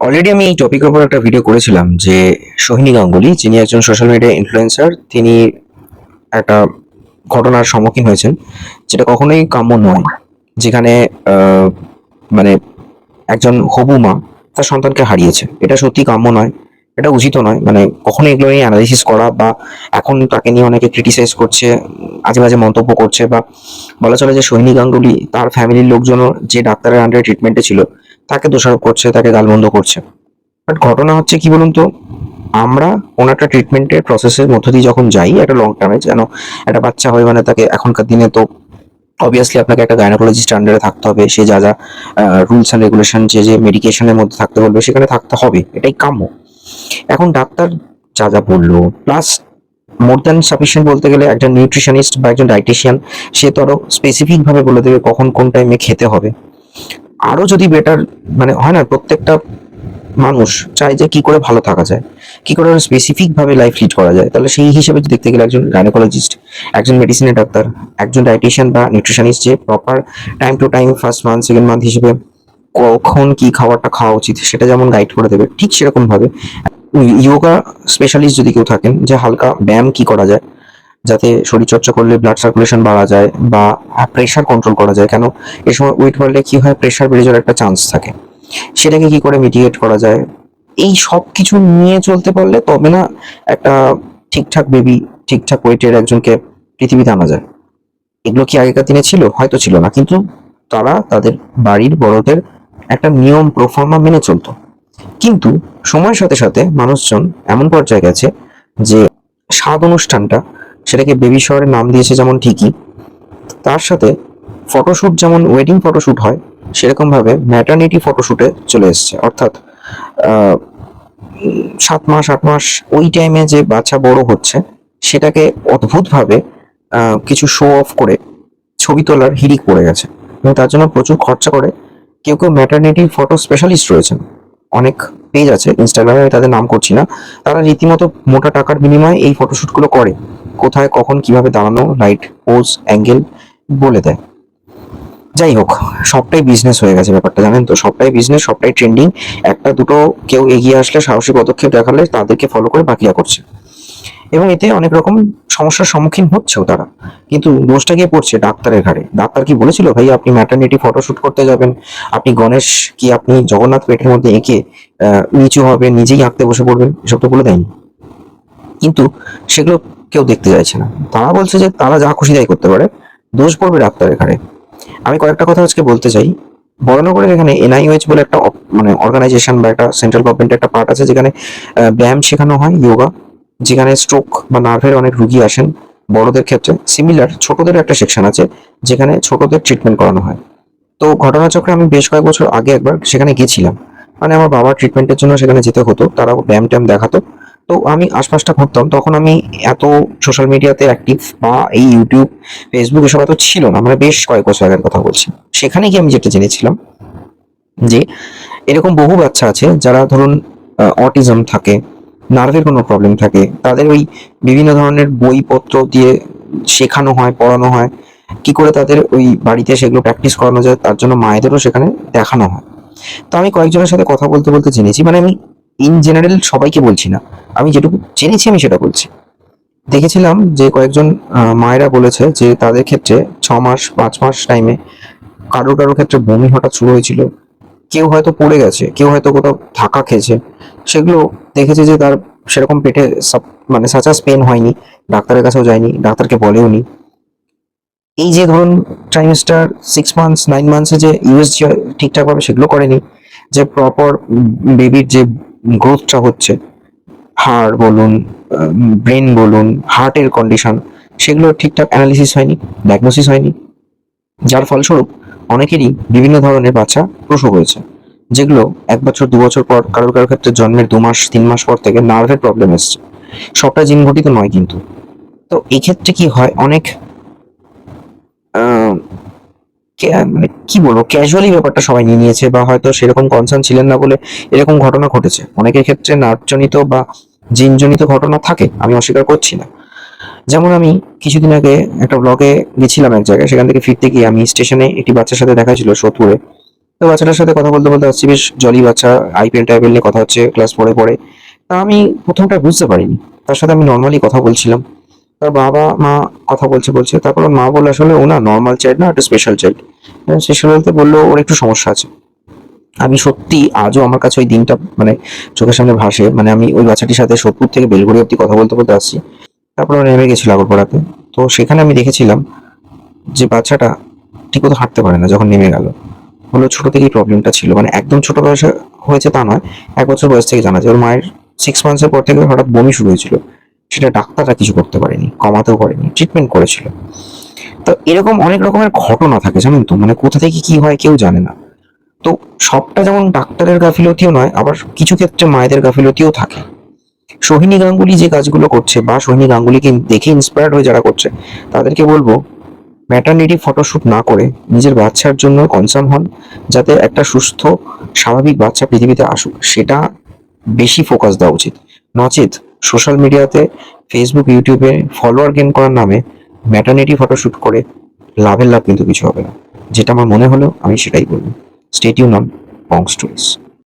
Already আমি এই টপিকের উপর একটা ভিডিও করেছিলাম যে সোহিনী গাঙ্গুলি, যিনি একজন সোশ্যাল মিডিয়া ইনফ্লুয়েন্সার তিনি একটা ঘটনার সম্মুখীন হয়েছেন, যেটা কখনোই কাম্য নয়। যেখানে মানে একজন হবু মা তার সন্তানকে হারিয়েছে। এটা সত্যি কাম্য নয়। এটা উচিত নয়। মানে কখনো এগুলো নিয়ে অ্যানালিসিস করা বা এখন তাকে নিয়ে অনেকে ক্রিটিসাইজ করছে আজে বাজে মন্তব্য করছে বা বলা চলে যে সোহিনী গাঙ্গুলি তার ফ্যামিলির লোকজনও যে ডাক্তারের আন্ডারে ট্রিটমেন্টে ছিল, তাকে দোষারোপ করছে, তাকে গালমন্দ করছে। বাট ঘটনা হচ্ছে কি বলুন তো? আমরা কোনো একটা ট্রিটমেন্টের প্রসেসের মধ্য দিয়ে যখন যাই, একটা লং টার্মে যেন একটা বাচ্চা হয় মানে তাকে এখনকার দিনে তো অবভিয়াসলি আপনাকে একটা গাইনোকোলজিস্ট আন্ডারে থাকতে হবে, সে যা যা রুলস অ্যান্ড রেগুলেশন যে যে মেডিকেশনের মধ্যে থাকতে বলবে, সেখানে থাকতে হবে। এটাই কাম্য। এখন ডাক্তার যা যা বলল প্লাস মোর দ্যান সাফিসিয়েন্ট বলতে গেলে একজন নিউট্রিশনিস্ট বা একজন ডাইটিশিয়ান সে তো আরও স্পেসিফিক ভাবে বলে দেবে কখন কোন টাইমে খেতে হবে। আরও যদি বেটার মানে হয় না, প্রত্যেকটা মানুষ চায় যে কি করে ভালো থাকা যায়, কি করে স্পেসিফিক ভাবে লাইফ লিড করা যায়। তাহলে সেই হিসেবে যদি দেখতে গেলে একজন গাইনোকোলজিস্ট একজন মেডিসিনের ডাক্তার একজন ডাইটিশিয়ান বা নিউট্রিশনিস্ট যে proper time to time first month second month হিসেবে কখন কি খাবারটা খাওয়া উচিত, সেটা যেমন গাইড করে দেবে, ঠিক সেরকম ভাবে ইয়োগা স্পেশালিস্ট যদি কেউ থাকেন, যে হালকা ব্যায়াম কি করা যায়? যাতে শরীরচর্চা করলে ব্লাড সার্কুলেশন বাড়া যায় বা প্রেশার কন্ট্রোল করা যায়। কেন? এই সময় ওয়েট বাড়লে কি হয়? প্রেশার বেড়ে যাওয়ার একটা চান্স থাকে। সেটাকে কি করে মিটিগেট করা যায়? এই সব কিছু নিয়ে চলতে পারলে তবে না একটা ঠিকঠাক বেবি ঠিকঠাক ওয়েটের একজনকে পৃথিবীতে আনা যায়। এগুলো কি আগেকার দিনে ছিল? হয়তো ছিল না। কিন্তু তারা তাদের বাড়ির বড়দের একটা নিয়ম, প্রফর্মা মেনে চলতো। কিন্তু সময়ের সাথে সাথে মানুষজন এমন পর্যায়ে গেছে যে স্বাদ অনুষ্ঠানটা সেটাকে বেবি শহরের নাম দিয়েছে যেমন ঠিকই। তার সাথে ফটোশ্যুট যেমন ওয়েডিং ফটোশ্যুট হয়, সেরকম ভাবে ম্যাটার্নিটি ফটোশ্যুটে চলে এসেছে। অর্থাৎ সাত মাস, আট মাস ওই টাইমে যে বাচ্চা বড় হচ্ছে, সেটাকে অদ্ভুতভাবে কিছু শো অফ করে ছবি তোলার হিড়িক পড়ে গেছে। এবং তার জন্য প্রচুর খরচা করে কেউ কেউ ম্যাটার্নিটি ফটো স্পেশালিস্ট রয়েছেন। অনেক পেজ আছে ইনস্টাগ্রামে আমি তাদের নাম করছি না। তারা রীতিমতো মোটা টাকার বিনিময়ে এই ফটোশ্যুটগুলো করে। কোথায়, কখন, কীভাবে দাঁড়ানো লাইট পোজ অ্যাঙ্গেল বলে দেয়। যাই হোক, সবটাই বিজনেস হয়ে গেছে ব্যাপারটা, জানেন তো? সবটাই বিজনেস সবটাই ট্রেন্ডিং একটা দুটো কেউ এগিয়ে আসলে সাহসী পদক্ষেপ দেখালে তাদেরকে ফলো করে বাকিরা করছে। এবং এতে অনেক রকম সমস্যার সম্মুখীন হচ্ছেও তারা। কিন্তু দোষটা গিয়ে পড়ছে? ডাক্তারের ঘাড়ে। ডাক্তার কি বলেছিল, ভাই, আপনি ম্যাটার্নিটি ফটোশুট করতে যাবেন। আপনি গণেশ কি আপনি জগন্নাথ পেটের মধ্যে এঁকে নিচু হবে, নিজেই আঁকতে বসে পড়বেন? এসব তো বলে দেয়নি। কিন্তু সেগুলো কেউ দেখতে চাইছে না। তারা বলছে যে তারা যা খুশি তাই করতে পারে। দোষ পড়বে ডাক্তারের ঘাড়ে। আমি কয়েকটা কথা আজকে বলতে চাই। বড়নগরের এখানে এনআইওএইচ বলে একটা মানে অর্গানাইজেশন বা একটা সেন্ট্রাল গভর্নমেন্টের একটা পার্ট আছে যেখানে ব্যায়াম শেখানো হয় যোগা যেখানে স্ট্রোক বা নার্ভের অনেক রুগী আসেন বড়দের ক্ষেত্রে। সিমিলার ছোটদের একটা সেকশন আছে, যেখানে ছোটদের ট্রিটমেন্ট করানো হয়। তো ঘটনাচক্রে আমি বেশ কয়েক বছর আগে একবার সেখানে গেছিলাম। মানে আমার বাবার ট্রিটমেন্টের জন্য সেখানে যেতে হতো তারা ব্যায়াম ট্যায়াম দেখাতো। তো আমি আশপাশটা ঘুরতাম, তখন আমি এত সোশ্যাল মিডিয়াতে অ্যাক্টিভ বা এই ইউটিউব ফেসবুক এসব এত ছিল না। মানে বেশ কয়েক বছর আগের কথা বলছি। সেখানে গিয়ে আমি যেটা জেনেছিলাম যে, এরকম বহু বাচ্চা আছে যারা ধরুন অটিজম থাকে নার্ভের কোনো প্রবলেম থাকে। তাদের ওই বিভিন্ন ধরনের বইপত্র দিয়ে শেখানো হয়, পড়ানো হয়। কি করে তাদের ওই বাড়িতে সেগুলো প্র্যাকটিস করানো যায়, তার জন্য মায়েদেরও সেখানে দেখানো হয়। তো আমি কয়েকজনের সাথে কথা বলতে বলতে জেনেছি মানে আমি ইন জেনারেল সবাইকে বলছি না। আমি যেটুকু জেনেছি আমি সেটা বলছি। দেখেছিলাম যে কয়েকজন মায়েরা বলেছে যে তাদের ক্ষেত্রে ছ মাস, পাঁচ মাস টাইমে কারোর কারোর ক্ষেত্রে বমি হঠাৎ শুরু হয়েছিল। কেউ হয়তো পড়ে গেছে, কেউ হয়তো কোথাও ধাক্কা খেয়েছে। সেগুলো দেখেছে যে তার সেরকম পেটে মানে সাচাস পেন হয়নি, ডাক্তারের কাছেও যায়নি, ডাক্তারকে বলেও নি। এই যে ধরুন ট্রাইমেস্টার সিক্স মান্থস নাইন মান্থসে যে ইউএস ঠিকঠাকভাবে সেগুলো করেনি, যে প্রপার বেবির যে গ্রোথটা হচ্ছে হাড় বলুন ব্রেন বলুন হার্টের কন্ডিশন সেগুলো ঠিকঠাক অ্যানালিসিস হয়নি ডায়াগনোসিস হয়নি। যার ফলস্বরূপ অনেকেরই বিভিন্ন ধরনের বাচ্চা প্রসব হয়েছে, যেগুলো এক বছর, দু বছর পর কারোর কারোর ক্ষেত্রে জন্মের দু মাস, তিন মাস পর থেকে নার্ভের প্রবলেম এসছে। সবটা জিন ঘটিত নয় কিন্তু। তো এই ক্ষেত্রে কি হয়? অনেক মানে কি বলব? ক্যাজুয়ালি ব্যাপারটা সবাই নিয়ে নিয়েছে বা হয়তো সেরকম কনসার্ন ছিলেন না বলে এরকম ঘটনা ঘটেছে। অনেকের ক্ষেত্রে নার্ভজনিত বা জিনজনিত ঘটনা থাকে, আমি অস্বীকার করছি না। যেমন আমি কিছুদিন আগে একটা ব্লগে গেছিলাম এক জায়গায়, সেখান থেকে ফিরতে গিয়ে আমি স্টেশনে একটি বাচ্চার সাথে দেখা ছিল সোদপুরে। তো বাচ্চাটার সাথে কথা বলতে বলতে আসছি, বেশ জলি বাচ্চা আইপিএল টাইপেল নিয়ে কথা হচ্ছে ক্লাস পড়ে পড়ে। তা আমি প্রথমটা বুঝতে পারিনি। তার সাথে আমি নর্মালি কথা বলছিলাম। তার বাবা, মা কথা বলছে বলছে। তারপর মা বলে আসলে ও না নর্মাল চাইল্ড না, একটা স্পেশাল চাইল্ড স্পেশাল বলতে বলল, ওর একটু সমস্যা আছে। আমি সত্যি আজও আমার কাছে ওই দিনটা মানে চোখের সামনে ভাসে। মানে আমি ওই বাচ্চাটির সাথে সোদপুর থেকে বেলগুড়ি অব্দি কথা বলতে বলতে আসছি। তারপর নেমে গেছিল আগরপাড়াতে। তো সেখানে আমি দেখেছিলাম যে বাচ্চাটা ঠিকমতো হাঁটতে পারে না যখন নেমে গেল। হলো ছোট থেকেই প্রবলেমটা ছিল। মানে একদম ছোট বয়সে হয়েছে তা নয়, এক বছর বয়স থেকে জানা যায়। ওর মায়ের সিক্স মান্থসের পর থেকে হঠাৎ বমি শুরু হয়েছিল। সেটা ডাক্তাররা কিছু করতে পারেনি, কমাতেও পারেনি ট্রিটমেন্ট করেছিল। তো এরকম অনেক রকমের ঘটনা থাকে, জানেন তো? মানে কোথা থেকে কি হয় কেউ জানে না। তো সবটা যেমন ডাক্তারের গাফিলতিও নয়, আবার কিছু ক্ষেত্রে মায়েদের গাফিলতিও থাকে। সোহিনী গাঙ্গুলি যে কাজগুলো করছে বা সোহিনী গাঙ্গুলিকে দেখে ইন্সপায়ার্ড হয়ে যারা করছে, তাদেরকে বলব ম্যাটারনিটি ফটোশ্যুট না করে নিজের বাচ্চার জন্য কনসার্ন হন, যাতে একটা সুস্থ, স্বাভাবিক বাচ্চা পৃথিবীতে আসুক, সেটা বেশি ফোকাস দেওয়া উচিত। নচেত সোশ্যাল মিডিয়াতে ফেসবুক ইউটিউবে ফলোয়ার গেন করার নামে ম্যাটারনিটি ফটোশ্যুট করে লাভের লাভ কিন্তু কিছু হবে না। যেটা আমার মনে হলো, আমি সেটাই বলব। স্টেটিউ নন পং স্টোরিজ